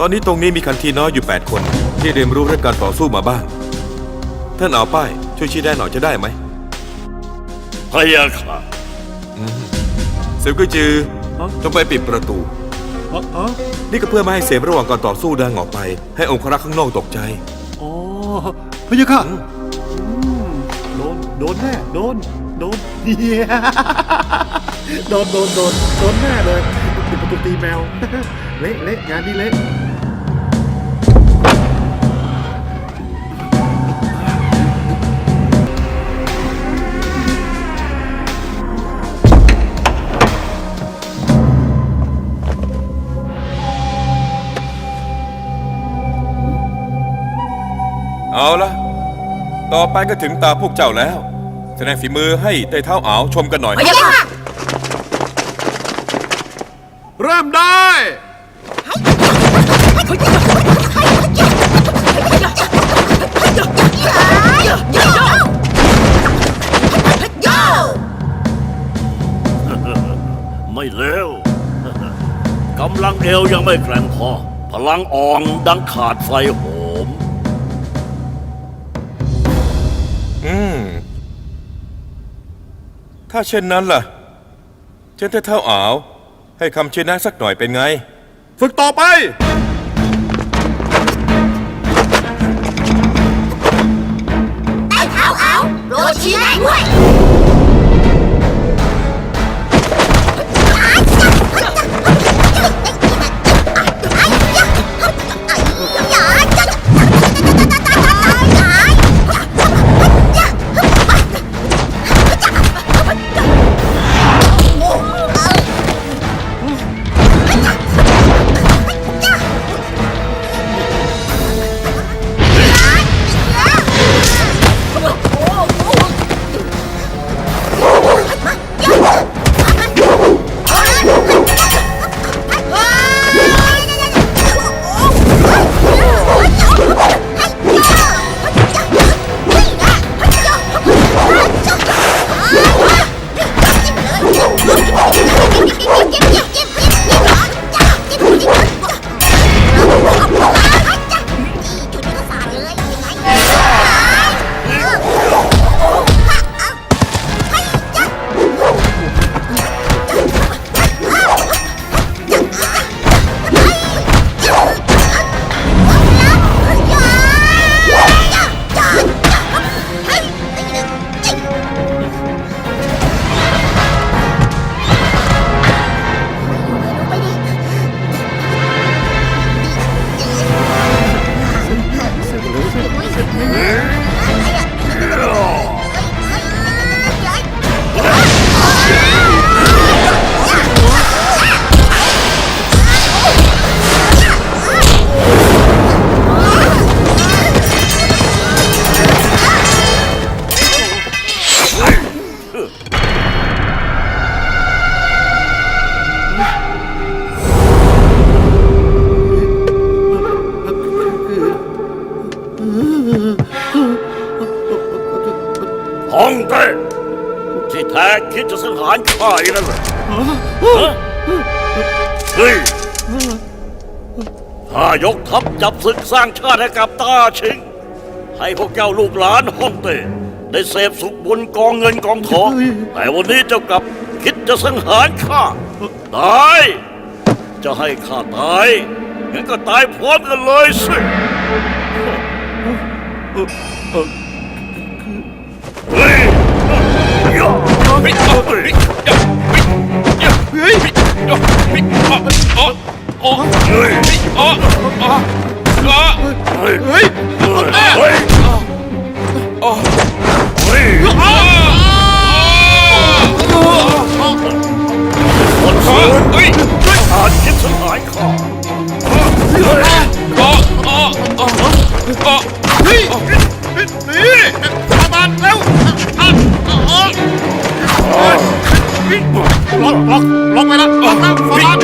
ตอนนี้ตรงนี้มีคันทีน้อยอยู่ 8 คน ที่เรียนรู้เรื่องการต่อสู้มาบ้าง ท่านเอาป้าย ช่วยชี้แนะหน่อยจะได้ไหมพยาค่ะเซลกุยจือจงไปปิดประตูอ๋ออ๋อนี่ก็เพื่อไม่ให้เสียงระหว่างการต่อสู้ดังออกไป ให้องครักษ์ข้างนอกตกใจ อ๋อพะยะค่ะอืมโดน โดนแน่ โดน โดนเฮียโดน โดน โดน โดนแน่เลยปิดประตูตีแมว เละเละงานนี้เละ เอาละต่อไปก็ถึงตาพวกเจ้าแล้ว แสดงฝีมือให้ไต้เท้าอ๋าวชมกันหน่อย พะยะค่ะเริ่มได้ไม่เร็ว กำลังเอวยังไม่แกร่งพอ พลังอ่อนดังขาดไฟโห อืม ถ้าเช่นนั้นล่ะ เช่นไต้เท้าอาว ให้คำเชนะสักหน่อยเป็นไง ฝึกต่อไป องเต้ที่แท้คิดจะสังหารข้าอีกนั่นเหรอฮะเฮ้ยข้ายกทัพจับศึกสร้างชาติให้กับต้าชิง ให้พวกเจ้าลูกหลานฮ่องเต้ได้เสพสุขบนกองเงินกองทองแต่วันนี้เจ้ากลับคิดจะสังหารข้าตายจะให้ข้าตายงั้นก็ตายพร้อมกันเลยสิ เล็อกล็อกล็อกไปแล้วล็อกแล้วประ